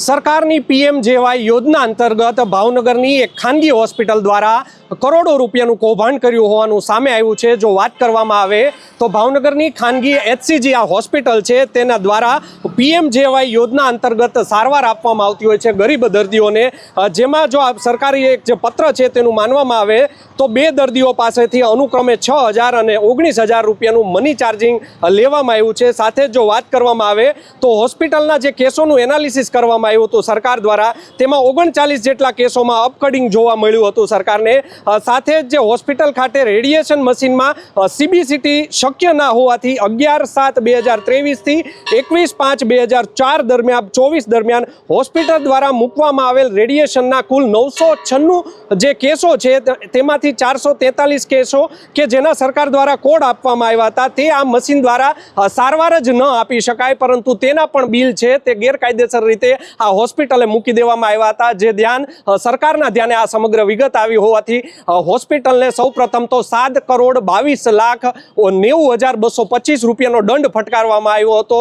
સરકારની પીએમ જેવાય યોજના અંતર્ગત ભાવનગરની એક ખાનગી હોસ્પિટલ દ્વારા કરોડો રૂપિયાનું કૌભાંડ કર્યું હોવાનું સામે આવ્યું છે. જો વાત કરવામાં આવે તો ભાવનગરની ખાનગી એચસીજી આ હોસ્પિટલ છે. તેના દ્વારા પીએમ જેવાય યોજના અંતર્ગત સારવાર આપવામાં આવતી હોય છે ગરીબ દર્દીઓને. જેમાં જો આ સરકારી એક જે પત્ર છે તેનું માનવામાં આવે તો બે દર્દીઓ પાસેથી અનુક્રમે છ હજાર અને ઓગણીસ હજાર રૂપિયાનું મની ચાર્જિંગ લેવામાં આવ્યું છે. સાથે જ વાત કરવામાં આવે તો હોસ્પિટલના જે કેસોનું એનાલિસિસ કરવામાં આવ્યું હતું સરકાર દ્વારા, તેમાં ઓગણચાલીસ જેટલા કેસોમાં અપકડિંગ જોવા મળ્યું હતું સરકારને. સાથે જ જે હોસ્પિટલ ખાતે રેડિયેશન મશીનમાં સીબીસીટી શક્ય ના હોવાથી અગિયાર સાત બે હજાર ત્રેવીસથી એકવીસ પાંચ બે હજાર ચાર દરમિયાન, ચોવીસ દરમિયાન હોસ્પિટલ દ્વારા મૂકવામાં આવેલ રેડિયેશનના કુલ નવસો છન્નું જે કેસો છે તેમાંથી ચારસો તેતાલીસ કેસો કે જેના સરકાર દ્વારા કોડ આપવામાં આવ્યા હતા, તે આ મશીન દ્વારા સારવાર જ ન આપી શકાય, પરંતુ તેના પણ બિલ છે, તે ગેરકાયદેસર રીતે આ હોસ્પિટલે મૂકી દેવામાં આવ્યા હતા. જે ધ્યાન સરકારના ધ્યાને આ સમગ્ર વિગત આવી હોવાથી હોસ્પિટલને સૌપ્રથમ તો સાત કરોડ બાવીસ લાખ નેવું હજાર બસો પચીસ રૂપિયાનો દંડ ફટકારવામાં આવ્યો હતો.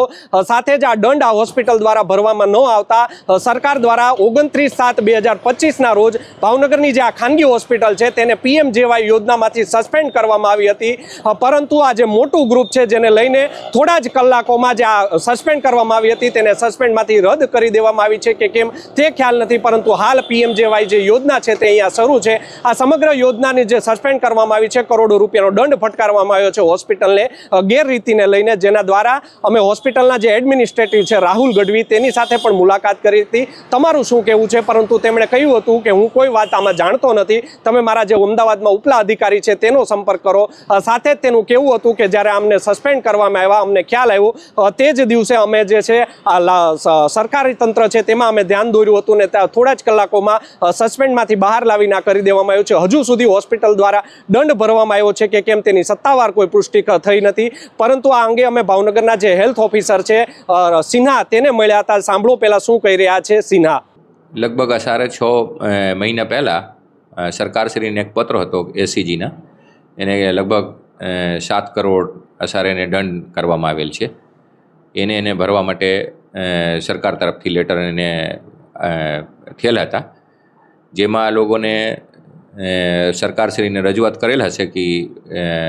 સાથે જ આ દંડ આ હોસ્પિટલ દ્વારા ભરવામાં ન આવતા સરકાર દ્વારા ઓગણત્રીસ સાત બે હજાર પચીસના રોજ ભાવનગરની જે આ ખાનગી હોસ્પિટલ છે તેને પીએમ જેવાય યોજનામાંથી સસ્પેન્ડ કરવામાં આવી હતી. પરંતુ આ જે મોટું ગ્રુપ છે જેને લઈને થોડા જ કલાકોમાં જે આ સસ્પેન્ડ કરવામાં આવી હતી તેને સસ્પેન્ડમાંથી રદ કરી દેવામાં આવી છે કે કેમ તે ખ્યાલ નથી, પરંતુ હાલ પીએમ જેવાય જે યોજના છે તે અહીંયા શરૂ છે. આ સમગ્ર યોજનાની જે સસ્પેન્ડ કરવામાં આવી છે, કરોડો રૂપિયાનો દંડ ફટકારવામાં આવ્યો છે હોસ્પિટલને ગેરરીતિને લઈને, જેના દ્વારા અમે હોસ્પિટલના જે એડમિનિસ્ટ્રેટિવ છે, રાહુલ ગઢવી, તેની સાથે પણ મુલાકાત કરી હતી. તમારું શું કહેવું છે? પરંતુ તેમણે કહ્યું હતું કે, હું કોઈ વાત આમાં જાણતો નથી. તમે મારા જે અમદાવાદમાં ઉપલા અધિકારી છે, તેનો સંપર્ક કરો. સાથે જ તેનું કેવું હતું કે, જ્યારે અમને સસ્પેન્ડ કરવામાં આવ્યા, અમને ખ્યાલ આવ્યો. તે જ દિવસે અમે જે છે સરકારી તંત્ર છે, તેમાં અમે ધ્યાન દોર્યું હતું ને થોડા જ કલાકોમાં સસ્પેન્ડમાંથી બહાર લાવીને કરી દેવામાં આવ્યું છે. હજુ સુધી હોસ્પિટલ દ્વારા દંડ ભરવામાં આવ્યો છે કે કેમ તેની સત્તાવાર કોઈ પુષ્ટિ થઈ નથી. પરંતુ આ અંગે અમે ભાવનગરના જે હેલ્થ ઓફિસર છે સિન્હા તેને મળ્યા હતા. સાંભળો પહેલાં શું કહી રહ્યા છે સિન્હા. લગભગ આ છ મહિના પહેલાં સરકારશ્રીને એક પત્ર હતો એસીજીના. એને લગભગ સાત કરોડ અસારે એને દંડ કરવામાં આવેલ છે. એને એને ભરવા માટે સરકાર તરફથી લેટર એને થયેલા હતા. જેમાં લોકોને સરકારશ્રીને રજૂઆત કરેલ હશે કે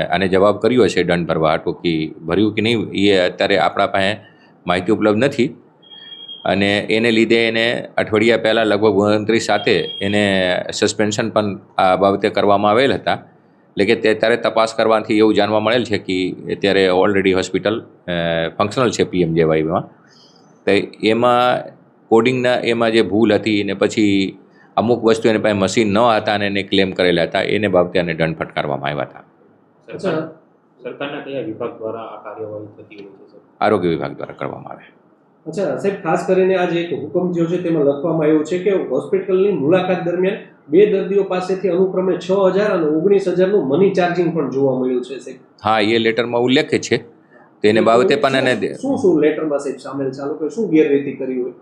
આને જવાબ કર્યો હશે દંડ ભરવા હાટું કે ભર્યું કે નહીં, એ અત્યારે આપણા પાસે માહિતી ઉપલબ્ધ નથી. અને એને લીધે એને અઠવાડિયા પહેલાં લગભગ ઓગણત્રીસ સાથે એને સસ્પેન્શન પણ આ બાબતે કરવામાં આવેલ હતા. એટલે કે તે ત્યારે તપાસ કરવાથી એવું જાણવા મળેલ છે કે અત્યારે ઓલરેડી હોસ્પિટલ ફંક્શનલ છે પીએમ જેવાયમાં. તો એમાં કોડિંગના એમાં જે ભૂલ હતી ને પછી અમુક વસ્તુ એની પાસે મશીન ન હતા અને એને ક્લેમ કરેલા હતા એને બાબતે એને દંડ ફટકારવામાં આવ્યા હતા. સરકાર સરકારના કયા વિભાગ દ્વારા આ કાર્યવાહી થતી હોય છે આરોગ્ય વિભાગ દ્વારા કરવામાં આવે. અચ્છા સાહેબ ખાસ કરીને આજે એક હુકમ જેવો છે તેમાં લખવામાં આવ્યું છે કે હોસ્પિટલની મુલાકાત દરમિયાન બે દર્દીઓ પાસેથી અનુક્રમે છ હજાર અને ઓગણીસ હજારનું મની ચાર્જિંગ પણ જોવા મળ્યું છે સાહેબ. હા એ લેટરમાં ઉલ્લેખ છે. તેને બાબતે પણ એને શું શું લેટરમાં સાહેબ સામેલ ચાલુ કે શું ગેરરીતિ કરી હોય?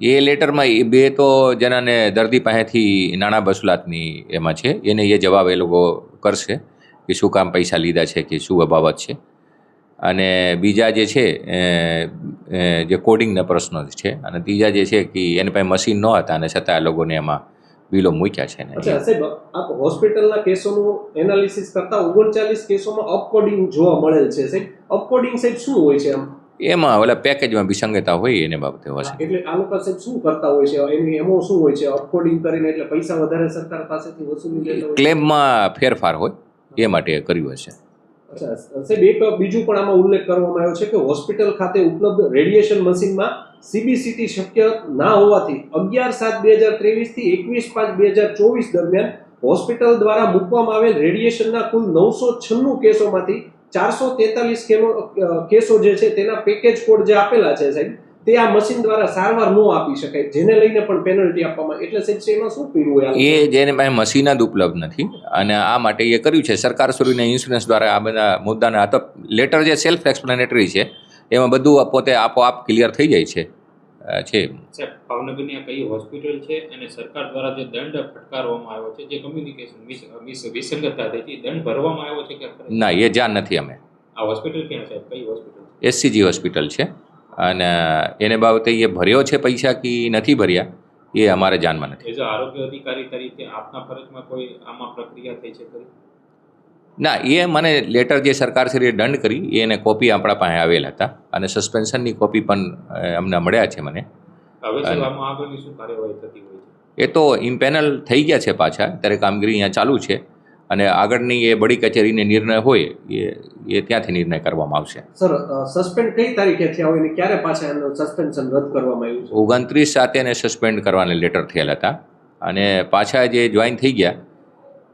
એ લેટરમાં એ બે તો જેનાને દર્દી પાસેથી નાણાં વસૂલાતની એમાં છે. એને એ જવાબ એ લોકો કરશે કે શું કામ પૈસા લીધા છે કે શું બાબત છે. અને બીજા જે છે જે કોડિંગના પ્રશ્નો છે અને ત્રીજા જે છે કે એની પાસે મશીન ન હતા અને છતાં આ લોકોને એમાં બિલો મૂક્યા છે હોસ્પિટલના કેસોનું એનાલિસિસ કરતા ઓગણચાલીસ કેસોમાં અપકોડિંગ જોવા મળેલ છે. સાહેબ અપકોડિંગ સાહેબ શું હોય છે આમ? એમાં ઓલા પેકેજમાં વિસંગતતા હોય એને બાબતે છે. એટલે આ લોકો સાહેબ શું કરતા હોય છે? એની એમો શું હોય છે? અપકોડિંગ કરીને એટલે પૈસા વધારે સરકાર પાસેથી વસૂલી લેતા હોય ક્લેમમાં ફેરફાર હોય એ માટે કર્યું હશે અચ્છા સાહેબ એક બીજું પણ આમાં ઉલ્લેખ કરવામાં આવ્યો છે કે હોસ્પિટલ ખાતે ઉપલબ્ધ રેડિયેશન મશીનમાં સીબીસીટી શક્ય ના હોવાથી અગિયાર સાત બે હજાર ત્રેવીસથી એકવીસ પાંચ બે હજાર ચોવીસ દરમિયાન હોસ્પિટલ દ્વારા મૂકવામાં આવેલ રેડિયેશનના કુલ નવસો છન્નું કેસોમાંથી ચારસો તેતાલીસ કેસો જે છે તેના પેકેજ કોડ જે આપેલા છે સાહેબ, તે આ મશીન દ્વારા સારવાર ન આપી શકાય, જેને લઈને પણ પેનલ્ટી આપવામાં એટલે સાહેબ એમાં શું પીડું હોય એ જેને પાસે મશીન જ ઉપલબ્ધ નથી, અને આ માટે એ કર્યું છે, સરકાર સુરીને ઇન્સ્યોરન્સ દ્વારા આ બધા મુદ્દાને આ તો લેટર જે સેલ્ફ એક્સપ્લેનેટરી છે, એમાં બધું પોતે આપોઆપ ક્લિયર થઈ જાય છે. છે. સાહેબ ભાવનગરની આ કઈ હોસ્પિટલ છે અને સરકાર દ્વારા જે દંડ ફટકારવામાં આવ્યો છે જે કમ્યુનિકેશન વિસંગતતા થઈ હતી દંડ ભરવામાં આવ્યો છે કે ના એ જાણ નથી અમે. આ હોસ્પિટલ ક્યાં સાહેબ કઈ હોસ્પિટલ એસસીજી હોસ્પિટલ છે. અને એને બાબતે એ ભર્યો છે પૈસા કે નથી ભર્યા એ અમારે જાણમાં નથી. એઝ આરોગ્ય અધિકારી તરીકે આપના ફરજમાં કોઈ આમાં પ્રક્રિયા થઈ છે ખરી? ના એ મને લેટર જે સરકારશ્રીએ દંડ કરી એ એને કોપી આપણા પાસે આવેલ હતા. અને સસ્પેન્શનની કોપી પણ અમને મળ્યા છે મને. હવે શું અને- આમાં આગળની શું કાર્યવાહી થતી હોય છે? એ તો ઇમ્પેનલ થઈ ગયા છે પાછા ત્યારે કામગીરી અહીંયા ચાલુ છે. અને આગળની એ બડી કચેરીને નિર્ણય હોય એ એ ત્યાંથી નિર્ણય કરવામાં આવશે. સર સસ્પેન્ડ કઈ તારીખે થયા હોય ને ક્યારે પાછા એનું સસ્પેન્શન રદ કરવામાં આવ્યું છે? ઓગણત્રીસ સાથે એને સસ્પેન્ડ કરવાના લેટર થયેલા હતા. અને પાછા જે જોઈન થઈ ગયા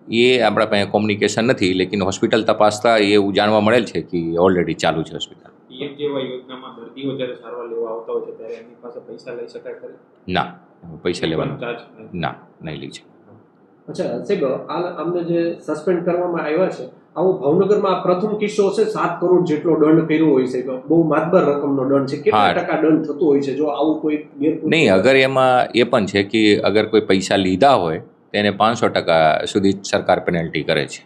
એ આપણા પાસે કોમ્યુનિકેશન નથી લેકિન હોસ્પિટલ તપાસતા એવું જાણવા મળેલ છે કે ઓલરેડી ચાલુ છે હોસ્પિટલ પીએમ જેવા યોજનામાં દર્દીઓ જ્યારે સારવાર લેવા આવતા હોય છે ત્યારે એમની પાસે પૈસા લઈ શકાય ખરી? ના પૈસા લેવાનો. ચાર્જ ના નહીં લીધે છે. અચ્છા સાહેબ આ અમને જે સસ્પેન્ડ કરવામાં આવ્યા છે આવો ભાવનગરમાં આ પ્રથમ કિસ્સો છે સાત કરોડ જેટલો દંડ કર્યો હોય છે બહુ માતબર રકમનો દંડ છે. કેટલા ટકા દંડ થતો હોય છે જો આવું કોઈ નહીં અગર એમાં એ પણ છે કે અગર કોઈ પૈસા લીધા હોય તેને પાંચસો ટકા સુધી સરકાર પેનલ્ટી કરે છે.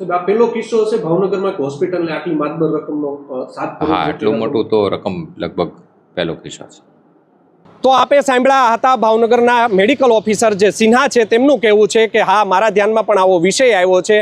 આ પેલો કિસ્સો છે ભાવનગરમાં એક હોસ્પિટલને આટલી માતબર રકમનો હા એટલું આટલું મોટું તો રકમ લગભગ પહેલો કિસ્સો છે. તો આપે સાંભળ્યા હતા ભાવનગરના મેડિકલ ઓફિસર જે સિન્હા છે, તેમનું કહેવું છે કે, હા, મારા ધ્યાનમાં પણ આવો વિષય આવ્યો છે.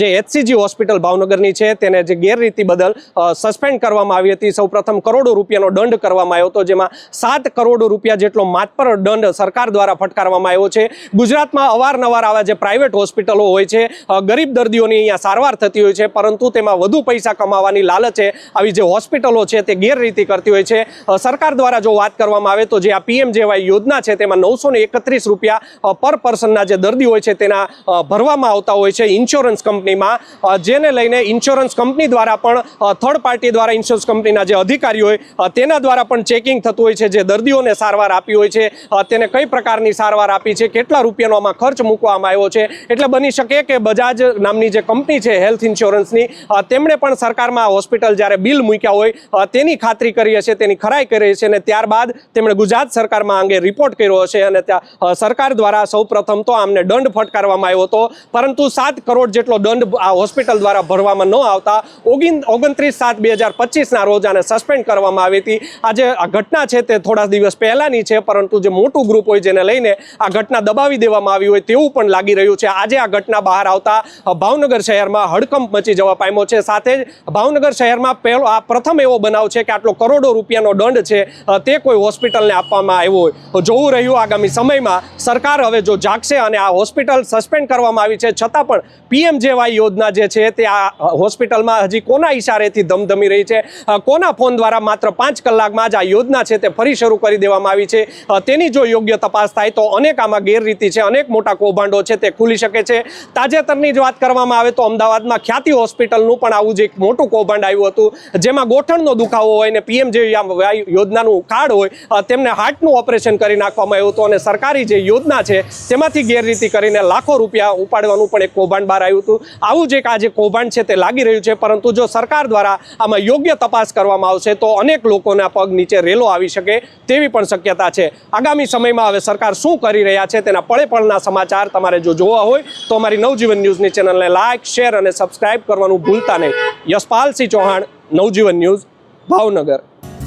જે એચસીજી હોસ્પિટલ ભાવનગરની છે, તેને જે ગેરરીતિ બદલ સસ્પેન્ડ કરવામાં આવી હતી. સૌપ્રથમ કરોડો રૂપિયાનો દંડ કરવામાં આવ્યો હતો, જેમાં સાત કરોડ રૂપિયા જેટલો માતપર દંડ સરકાર દ્વારા ફટકારવામાં આવ્યો છે. ગુજરાતમાં અવારનવાર આવા જે પ્રાઇવેટ હોસ્પિટલો હોય છે ગરીબ દર્દીઓની અહીંયા સારવાર થતી હોય છે, પરંતુ તેમાં વધુ પૈસા કમાવાની લાલચે આવી જે હોસ્પિટલો છે, તે ગેરરીતિ કરતી હોય છે. સરકાર દ્વારા જો વાત કરવામાં આવે તો જે આ પીએમ યોજના છે તેમાં નવસો એકત્રીસ રૂપિયા પર પર્સનના જે દર્દી હોય છે તેના ભરવામાં આવતા હોય છે ઇન્સ્યોરન્સ કંપનીમાં. જેને લઈને ઇન્સ્યોરન્સ કંપની દ્વારા પણ થર્ડ પાર્ટી દ્વારા ઇન્સ્યોરન્સ કંપનીના જે અધિકારી હોય તેના દ્વારા પણ ચેકિંગ થતું હોય છે, જે દર્દીઓને સારવાર આપી હોય છે તેને કઈ પ્રકારની સારવાર આપી છે, કેટલા રૂપિયાનો આમાં ખર્ચ મૂકવામાં આવ્યો છે, એટલે બની શકે કે બજાજ નામની જે કંપની છે હેલ્થ ઇન્સ્યોરન્સની તેમણે પણ સરકારમાં હોસ્પિટલ જ્યારે બિલ મૂક્યા હોય તેની ખાતરી કરી હશે, તેની ખરાઈ કરી હશે અને ત્યારબાદ તેમણે ગુજરાત સરકારમાં આ અંગે રિપોર્ટ કર્યો હશે અને ત્યાં સરકાર દ્વારા સૌ પ્રથમ તો આમને દંડ ફટકારવામાં આવ્યો હતો, પરંતુ સાત કરોડ જેટલો દંડ આ હોસ્પિટલ દ્વારા ભરવામાં ન આવતા ઓગિન ઓગણત્રીસ સાત બે હજાર પચીસના રોજ આને સસ્પેન્ડ કરવામાં આવી હતી. આજે આ ઘટના છે તે થોડા દિવસ પહેલાંની છે, પરંતુ જે મોટું ગ્રુપ હોય જેને લઈને આ ઘટના દબાવી દેવામાં આવી હોય તેવું પણ લાગી રહ્યું છે. આજે આ ઘટના બહાર આવતા ભાવનગર શહેરમાં હડકંપ મચી જવા પામ્યો છે. સાથે જ ભાવનગર શહેરમાં પહેલો, આ પ્રથમ એવો બનાવ છે કે આટલો કરોડો રૂપિયાનો દંડ છે તે કોઈ હોસ્પિટલને આપવામાં આવ્યો હોય. તો જોવું રહ્યું આગામી સમયમાં સરકાર હવે જો જાગશે અને આ હોસ્પિટલ સસ્પેન્ડ કરવામાં આવી છે, છતાં પણ પીએમ જેવાય યોજના જે છે તે આ હોસ્પિટલમાં હજી કોના ઇશારેથી ધમધમી રહી છે? કોના ફોન દ્વારા માત્ર પાંચ કલાકમાં જ આ યોજના છે તે ફરી શરૂ કરી દેવામાં આવી છે? તેની જો યોગ્ય તપાસ થાય તો અનેક આમાં ગેરરીતિ છે, અનેક મોટા કૌભાંડો છે તે ખુલી શકે છે. તાજેતરની જ વાત કરવામાં આવે તો અમદાવાદમાં ખ્યાતિ હોસ્પિટલનું પણ આવું જ એક મોટું કૌભાંડ આવ્યું હતું, જેમાં ગોઠણનો દુખાવો હોય ને પીએમ જે યોજનાનું કાર્ડ હોય તેમને હાર્ટનું ઓપરેશન કરી નાખવામાં આવ્યું હતું અને સરકારી જે યોજના છે, તેમાંથી ગેરરીતિ કરીને લાખો રૂપિયા ઉપાડવાનું પણ એક કૌભાંડ બહાર આવ્યું હતું. આવું જ એક આ જે કૌભાંડ છે તે લાગી રહ્યું છે, પરંતુ જો સરકાર દ્વારા આમાં યોગ્ય તપાસ કરવામાં આવશે, તો અનેક લોકોના પગ નીચે રેલો આવી શકે તેવી પણ શક્યતા છે. આગામી સમયમાં હવે સરકાર શું કરી રહ્યા છે, તેના પળે પળના સમાચાર તમારે જો જોવા હોય, તો અમારી નવજીવન ન્યૂઝની ચેનલને લાઇક શેર અને સબસ્ક્રાઇબ કરવાનું ભૂલતા નહીં. યશપાલસિંહ ચૌહાણ, નવજીવન ન્યૂઝ, ભાવનગર.